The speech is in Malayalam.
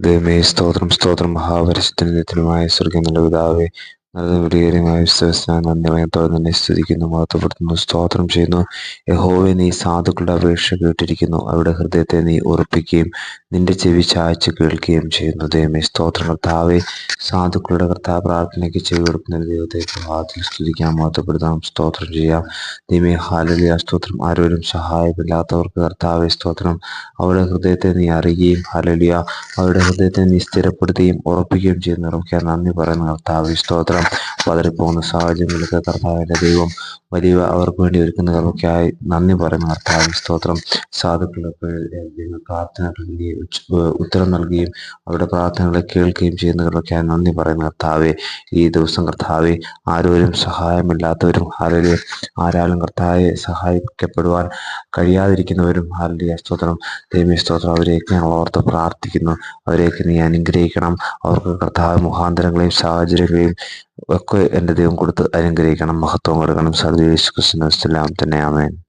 ദൈവമേ സ്തോത്രം സ്തോത്രം. മഹാപരിശുദ്ധനുമായ സ്വർഗം നല്ല പിതാവേ സ്തുതിക്കുന്നു മഹത്വപ്പെടുത്തുന്നു സ്തോത്രം ചെയ്യുന്നു. യഹോവെ നീ സാധുക്കളുടെ അപേക്ഷ കേട്ടിരിക്കുന്നു. അവരുടെ ഹൃദയത്തെ നീ ഉറപ്പിക്കുകയും നിന്റെ ചെവി ചായച്ച് കേൾക്കുകയും ചെയ്യുന്നു. ദൈവമേ സ്തോത്രം. കർത്താവെ സാധുക്കളുടെ കർത്താവ് പ്രാർത്ഥനയ്ക്ക് ചെവി കൊടുക്കുന്ന ദൈവത്തെ പ്രഭാതത്തിൽ സ്തുതിക്കാം മഹത്വപ്പെടുത്താം സ്തോത്രം ചെയ്യാം. ദൈവമേ ഹാലലിയ സ്തോത്രം. ആരോരും സഹായമില്ലാത്തവർക്ക് കർത്താവെ സ്തോത്രം. അവരുടെ ഹൃദയത്തെ നീ അറിയുകയും ഹാലലിയ അവരുടെ ഹൃദയത്തെ നീ സ്ഥിരപ്പെടുത്തുകയും ഉറപ്പിക്കുകയും ചെയ്യുന്ന. നമുക്ക് നന്ദി പറയുന്ന കർത്താവ് സ്തോത്രം. പതറിപ്പോകുന്ന സാഹചര്യങ്ങൾക്ക് കർത്താവിന്റെ ദൈവം വലിയ അവർക്ക് വേണ്ടി ഒരുക്കുന്ന കർമ്മക്കായി നന്ദി പറയുന്ന. കർത്താവ് സ്തോത്രം. സാധുക്കളുടെ പ്രാർത്ഥന ഉത്തരം നൽകുകയും അവരുടെ പ്രാർത്ഥനകളെ കേൾക്കുകയും ചെയ്യുന്ന കർമ്മക്കായി നന്ദി പറയുന്ന. കർത്താവെ ഈ ദിവസം കർത്താവെ ആരോരും സഹായമില്ലാത്തവരും ഹാലലെ ആരാലും കർത്താവെ സഹായിക്കപ്പെടുവാൻ കഴിയാതിരിക്കുന്നവരും ഹാലലിയ സ്തോത്രം. ദൈവീയ സ്തോത്രം. അവരെയൊക്കെ ഞങ്ങൾ ഓർത്ത് പ്രാർത്ഥിക്കുന്നു. അവരെയൊക്കെ നീ അനുഗ്രഹിക്കണം. അവർക്ക് കർത്താവ് മുഖാന്തരങ്ങളെയും സാഹചര്യങ്ങളെയും ഒക്കെ എന്റെ ദൈവം കൊടുത്ത് അനുഗ്രഹിക്കണം മഹത്വം കൊടുക്കണം por Jesus, nosso Lamb, amém.